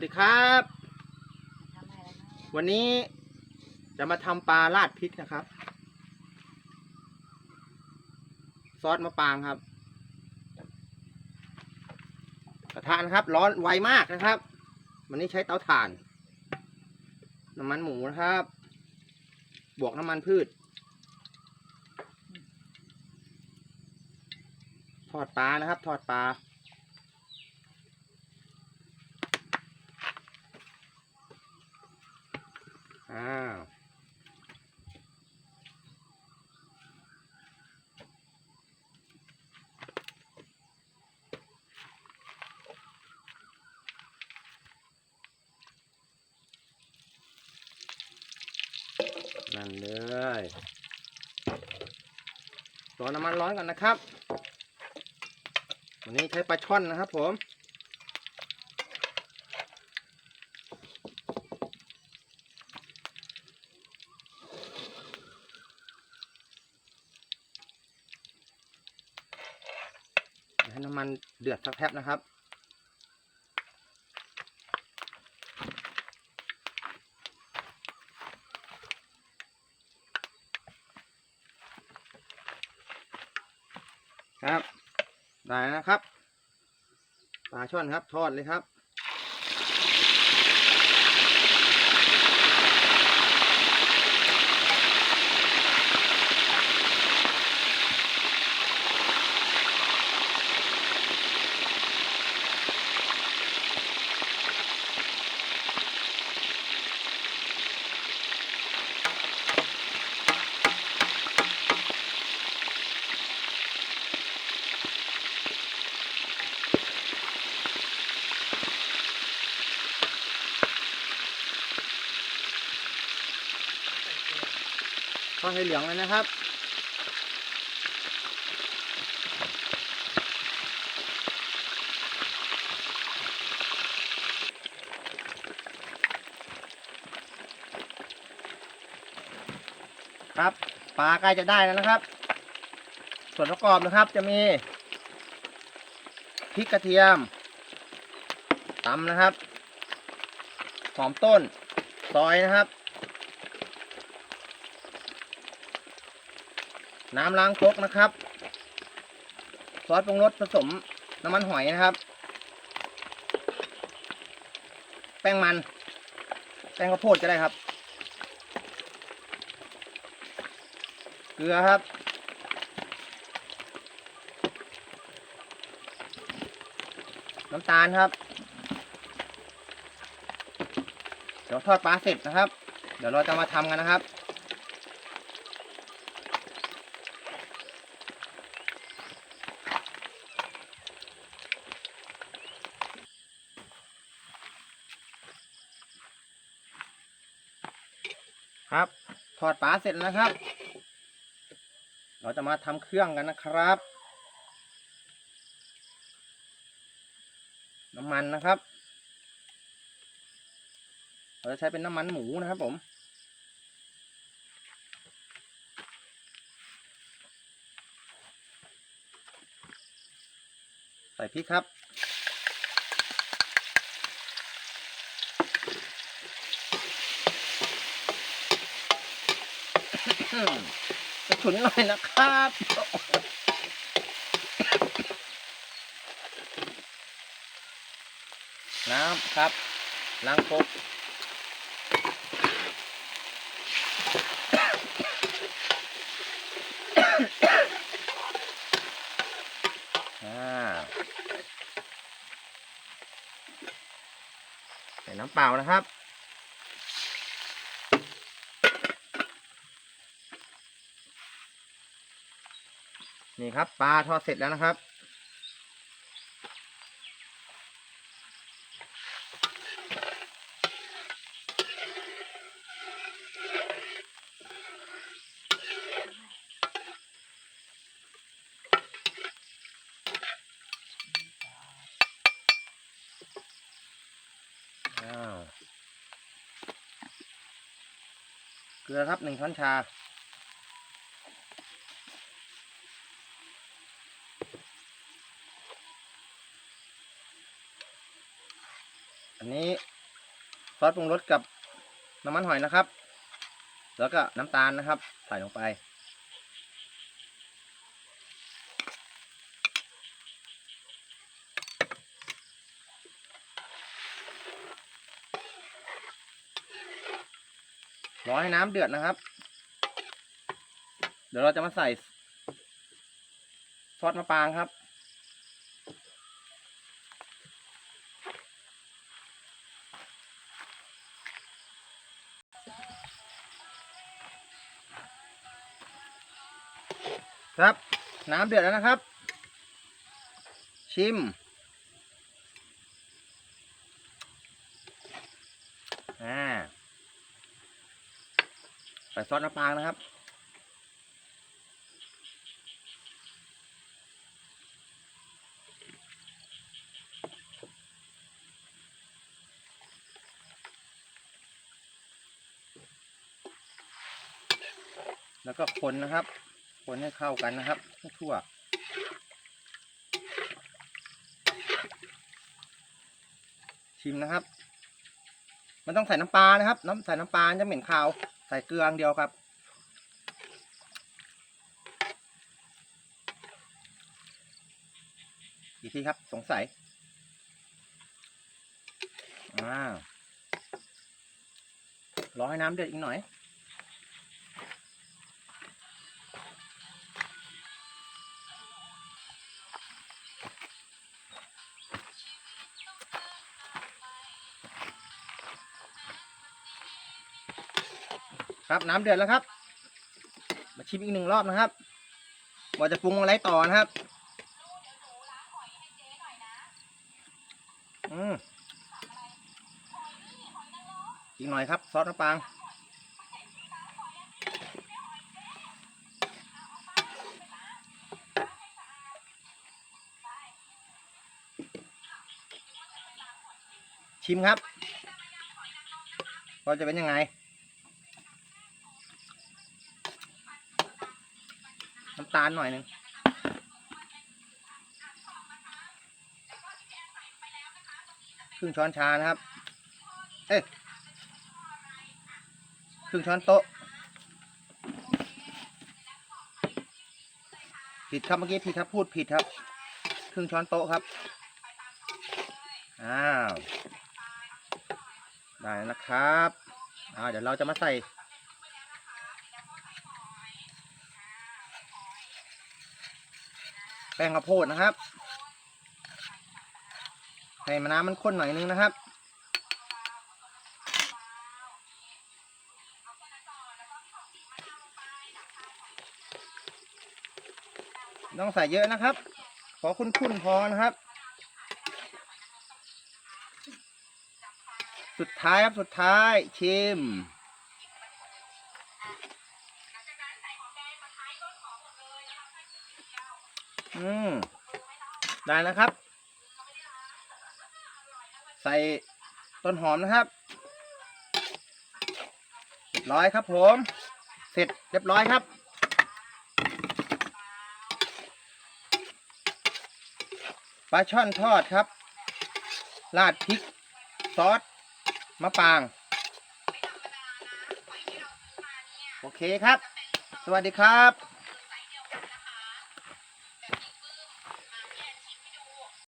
วัสดีครับ วันนี้จะมาทำปลาราดพริกนะครับ ซอสมะปางครับ กระทะนะครับ ร้อนไวมากนะครับ วันนี้ใช้เตาถ่าน น้ำมันหมูนะครับ บวกน้ำมันพืช ทอดปลานะครับ ทอดปลา อ้าวนั่นเลยรอน้ำมันร้อนก่อนนะครับ วันนี้ใช้ปลาช่อนนะครับผม เดี๋ยวให้ น้ำมันเดือดสักแป๊บนะครับ ครับ ได้แล้วนะครับ ปลาช่อนครับ ทอดเลยครับ ทอดให้เหลืองเลยนะครับ ครับปลาใกล้จะได้แล้วนะครับ ส่วนประกอบนะครับจะมีพริกกระเทียมตำนะครับ หอมต้น ซอยนะครับ น้ำล้างครกนะครับ ซอสปรุงรสผสมน้ำมันหอยนะครับ แป้งมัน แป้งข้าวโพดก็ได้ครับ เกลือครับ น้ำตาลครับ เดี๋ยวทอดปลาเสร็จนะครับ เดี๋ยวเราจะมาทำกันนะครับ ครับทอดปลาเสร็จแล้วนะครับ เราจะมาทำเครื่องกันนะครับ น้ำมันนะครับ เราจะใช้เป็นน้ำมันหมูนะครับผมใส่พริกครับ จะฉุนหน่อยนะครับน้ำครับ ล้างครกใส่น้ำเปล่านะครับ นี่ครับปลาทอดเสร็จแล้วนะครับ เกลือครับหนึ่งช้อนชา อันนี้ซอสปรุงรสกับน้ำมันหอยนะครับ แล้วก็น้ำตาลนะครับ ใส่ลงไป รอให้น้ำเดือดนะครับ เดี๋ยวเราจะมาใส่ซอสมะปรางครับ ครับ น้ำเดือดแล้วนะครับ ชิม อ่า ใส่ซอสน้ำปลานะครับแล้วก็คนนะครับ คนให้เข้ากันนะครับให้ทั่ว ชิมนะครับ มันต้องใส่น้ำปลานะครับ น้ำใส่น้ำปลาจะเหม็นคาว ใส่เกลืออย่างเดียวครับอีกทีครับ สงสัยอ่ารอให้น้ำเดือดอีกหน่อย ครับน้ำเดือดแล้วครับ มาชิมอีกหนึ่งรอบนะครับว่าจะปรุงอะไรต่อนะครับ อืมอีกหน่อยครับ ซอสน้ำปางชิมครับว่าจะเป็นยังไง น้ำตาลหน่อยหนึ่งครึ่งช้อนชานะครับ เอ้ยครึ่งช้อนโต๊ะผิดครับเมื่อกี้ผิดครับพูดผิดครับ ครึ่งช้อนโต๊ะครับ อ้าว ได้แล้วนะครับ อ่าเดี๋ยวเราจะมาใส่ ป้งข้าวโพดนะครับให้มะนาวมันข้นหน่อยนึงนะครับ ต้องใส่เยอะนะครับ ขอคุ้นๆพอนะครับ สุดท้ายครับสุดท้ายชิม อืมได้แล้วครับ ใส่ต้นหอมนะครับเรียบร้อยครับผม เสร็จเรียบร้อยครับปลาช่อนทอดครับ ราดพริก ซอส มะปาง โอเคครับ สวัสดีครับ